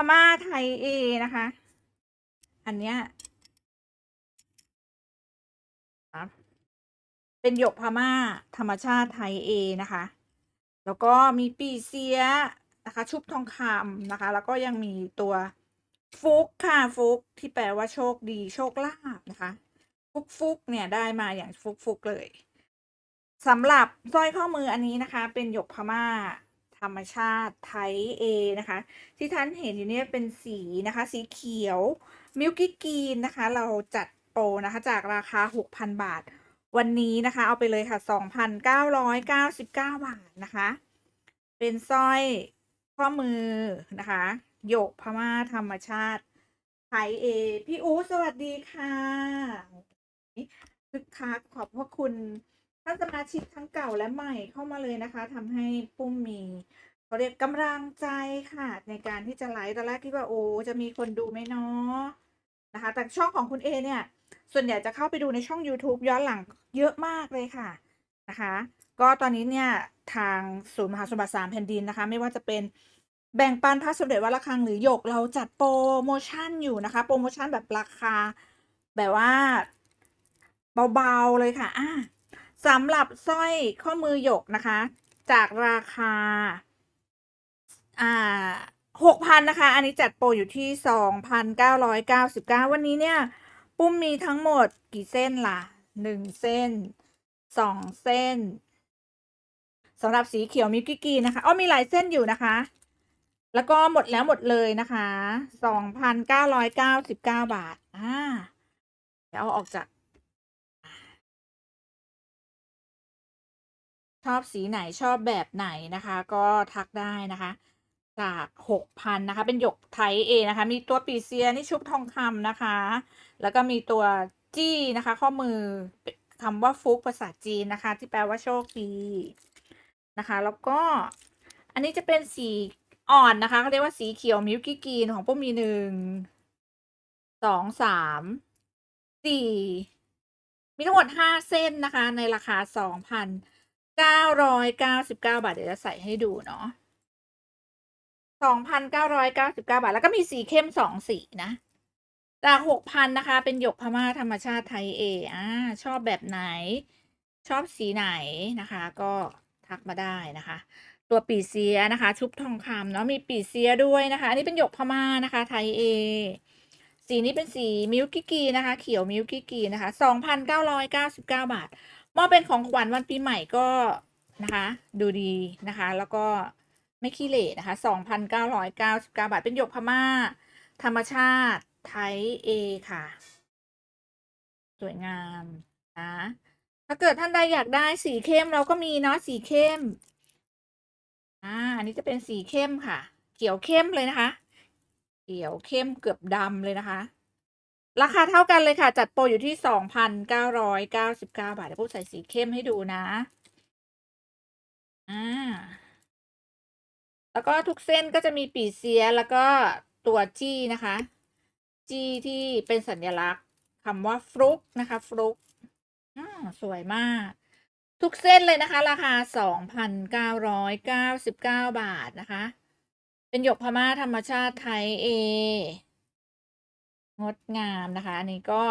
พม่าไทยเอนะคะ อันเนี้ยเป็นหยกพม่าธรรมชาติไทยเอนะคะ แล้วก็มีปีเสียนะคะ ชุบทองคำนะคะ แล้วก็ยังมีตัวฟุกค่ะฟุกที่แปลว่าโชคดีโชคลาภนะคะ ฟุกฟุกเนี่ยได้มาอย่างฟุกฟุกเลยสำหรับสร้อยข้อมืออันนี้นะคะ เป็นหยกพม่า ธรรมชาติไทยเอนะคะ ที่ท่านเห็นอยู่เนี่ยเป็นสีนะคะ สีเขียวมิลกี้กรีนนะคะ เราจัดโปรนะคะ จากราคา 6,000 บาท วันนี้นะคะ เอาไปเลยค่ะ 2,999 บาทนะคะ เป็นสร้อยข้อมือนะคะหยกพม่าธรรมชาติไทยเอ พี่อู๋สวัสดีค่ะคึกคักขอบพระคุณ ท่านสมาชิกทั้งเก่าและใหม่เข้ามาเลยนะคะทำให้ปุ้มมีเขาเรียกกำลังใจค่ะ ในการที่จะไลฟ์ตอนแรกคิดว่าโอ้จะมีคนดูไหมเนาะนะคะ แต่ช่องของคุณเอเนี่ย ส่วนใหญ่จะเข้าไปดูในช่อง YouTube ย้อนหลังเยอะมากเลยค่ะนะคะ ก็ตอนนี้เนี่ย ทางศูนย์มหาสมบัติสามแผ่นดินนะคะ ไม่ว่าจะเป็นแบ่งปันพระสมเด็จวัดระฆังหรือหยกเราจัดโปรโมชั่นอยู่นะคะ โปรโมชั่นแบบราคา แบบว่าเบาๆเลยค่ะอะ สำหรับสร้อยข้อมือหยกนะคะ จากราคา อ่าหกพันนะคะ อันนี้จัดโปรอยู่ที่สองพันเก้าร้อยเก้าสิบเก้าวันนี้เนี่ย ปุ้มมีทั้งหมดกี่เส้นล่ะหนึ่งเส้นสองเส้นสำหรับสีเขียวมิลกี้กรีนะคะอ้อมีหลายเส้นอยู่นะคะ แล้วก็หมดแล้วหมดเลยนะคะสองพันเก้าร้อยเก้าสิบเก้าบาทอ่าเดี๋ยวเอาออกจาก อบสีไหนชอบแบบไหนนะคะ ก็ทักได้นะคะ จากหกพันนะคะ เป็นหยกไทยเอนะคะ มีตัวปีเซียนี่ชุบทองคำนะคะ แล้วก็มีตัวจี้นะคะ ข้อมือคำว่าฟุกภาษาจีนนะคะ ที่แปลว่าโชคดีนะคะ แล้วก็อันนี้จะเป็นสีอ่อนนะคะเขาเรียกว่าสีเขียวมิลกี้กรีนของปุ้มมีหนึ่งสองสามสี่มีทั้งหมดห้าเส้นนะคะ ในราคาสองพัน เก้าร้อยเก้าสิบเก้าบาท เดี๋ยวจะใส่ให้ดูเนาะสองพันเก้าร้อยเก้าสิบเก้าบาท แล้วก็มีสีเข้มสองสีนะ จากหกพันนะคะ เป็นหยกพม่าธรรมชาติไทยเออ่าชอบแบบไหน ชอบสีไหนนะคะ ก็ทักมาได้นะคะ ตัวปีเสียนะคะ ชุบทองคำเนาะ มีปีเสียด้วยนะคะ อันนี้เป็นหยกพม่านะคะ ไทยเอ สีนี้เป็นสีมิลกี้กีนะคะ เขียวมิลกี้กีนะคะสองพันเก้าร้อยเก้าสิบเก้าบาท มอบเป็นของขวัญวันปีใหม่ก็นะคะ ดูดีนะคะ แล้วก็ไม่ขี้เหร่นะคะสองพันเก้าร้อยเก้าสิบเก้าบาท เป็นหยกพม่า ธรรมชาติไทยเอค่ะ สวยงามนะถ้าเกิดท่านใดอยากได้สีเข้มเราก็มีเนาะสีเข้ม อ่า อันนี้จะเป็นสีเข้มค่ะ เขียวเข้มเลยนะคะ เขียวเข้มเกือบดำเลยนะคะ ราคาเท่ากันเลยค่ะ จัดโปรอยู่ที่สองพันเก้าร้อยเก้าสิบเก้าบาทเดี๋ยวพูดใส่สีเข้มให้ดูนะอ่าแล้วก็ทุกเส้นก็จะมีปีเสียแล้วก็ตัวจี้นะคะ จี้ที่เป็นสัญลักษณ์คำว่าฟลุกนะคะฟลุกอ่าสวยมาก ทุกเส้นเลยนะคะ ราคาสองพันเก้าร้อยเก้าสิบเก้าบาทนะคะ เป็นหยกพม่าธรรมชาติไทยเอ งดงามนะคะ อันนี้ก็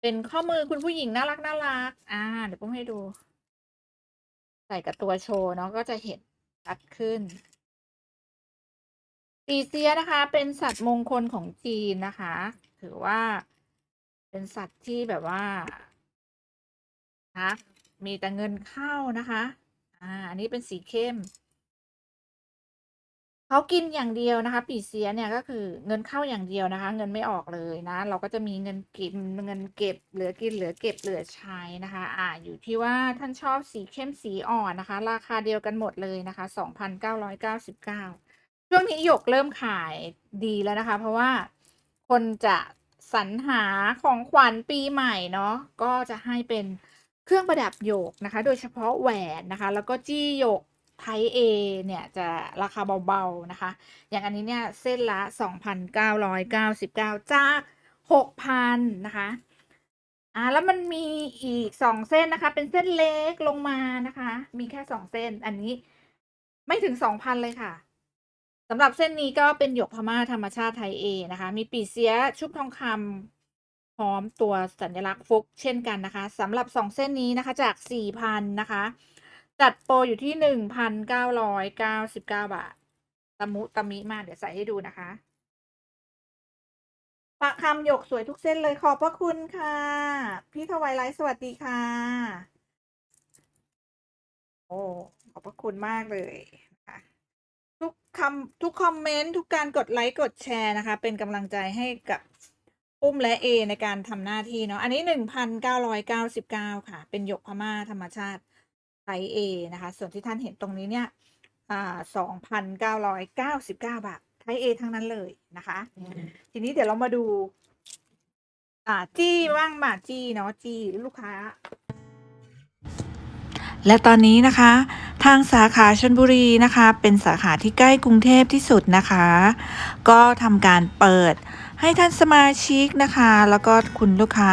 เป็นข้อมือคุณผู้หญิงน่ารักน่ารัก อ่า เดี๋ยวผมให้ดู ใส่กับตัวโชว์เนาะก็จะเห็นชัดขึ้นปีเซียนะคะ เป็นสัตว์มงคลของจีนนะคะ ถือว่าเป็นสัตว์ที่แบบว่านะมีแต่เงินเข้านะคะ อ่า อันนี้เป็นสีเข้ม เขากินอย่างเดียวนะคะ ปีเสียเนี่ยก็คือเงินเข้าอย่างเดียวนะคะ เงินไม่ออกเลยนะ เราก็จะมีเงินกินเงินเก็บ เหลือกินเหลือเก็บเหลือใช้นะคะ อ่าอยู่ที่ว่าท่านชอบสีเข้มสีอ่อนนะคะ ราคาเดียวกันหมดเลยนะคะสองพันเก้าร้อยเก้าสิบเก้าช่วงนี้หยกเริ่มขายดีแล้วนะคะ เพราะว่าคนจะสรรหาของขวัญปีใหม่เนาะก็จะให้เป็นเครื่องประดับหยกนะคะ โดยเฉพาะแหวนนะคะ แล้วก็จี้หยก ไทยเอเนี่ยจะราคาเบาๆนะคะ อย่างอันนี้เนี่ยเส้นละ 2,999 จาก 6,000 นะคะอ่าแล้วมันมีอีก 2 เส้นนะคะ เป็นเส้นเล็กลงมานะคะ มีแค่ 2 เส้น อันนี้ไม่ถึง 2,000 เลยค่ะสำหรับเส้นนี้ก็เป็นหยกพม่าธรรมชาติไทยเอนะคะ มีปีเสียชุบทองคำพร้อมตัวสัญลักษณ์ฟุกเช่นกันนะคะสำหรับสองเส้นนี้นะคะจากสี่พันนะคะ จัดโปรอยู่ที่หนึ่งพันเก้าร้อยเก้าสิบเก้าบาทตะมุตะมิมาเดี๋ยวใส่ให้ดูนะคะปะคำหยกสวยทุกเส้นเลยขอบพระคุณค่ะ พี่ทวายไลท์สวัสดีค่ะ โอ้ขอบพระคุณมากเลยนะคะทุกคำทุกคอมเมนต์ทุกการกดไลค์กดแชร์นะคะ เป็นกำลังใจให้กับปุ้มและเอในการทำหน้าที่เนาะอันนี้หนึ่งพันเก้าร้อยเก้าสิบเก้าค่ะ เป็นหยกพม่าธรรมชาติ ไทยเอนะคะ ส่วนที่ท่านเห็นตรงนี้เนี่ยสองพันเก้าร้อยเก้าสิบเก้าบาทไทยเอทั้งนั้นเลยนะคะ ทีนี้เดี๋ยวเรามาดู อ่าจี้บ้างมาจี้เนาะจี้ลูกค้า และตอนนี้นะคะ ทางสาขาชนบุรีนะคะ เป็นสาขาที่ใกล้กรุงเทพที่สุดนะคะ ก็ทำการเปิดให้ท่านสมาชิกนะคะ แล้วก็คุณลูกค้า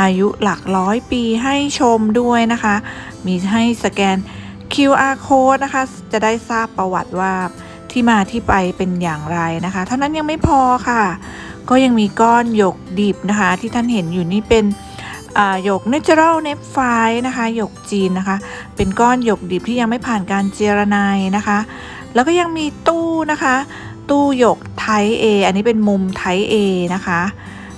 อายุหลักร้อยปีให้ชมด้วยนะคะ มีให้สแกน QR code นะคะ จะได้ทราบประวัติว่าที่มาที่ไปเป็นอย่างไรนะคะ เท่านั้นยังไม่พอค่ะ ก็ยังมีก้อนหยกดิบนะคะ ที่ท่านเห็นอยู่นี่เป็นหยก natural n e p h i นะคะหยกจีนนะคะ เป็นก้อนหยกดิบที่ยังไม่ผ่านการเจรไนายนะคะ แล้วก็ยังมีตู้นะคะ ตู้หยกไทย A อันนี้เป็นมุมไทย A นะคะ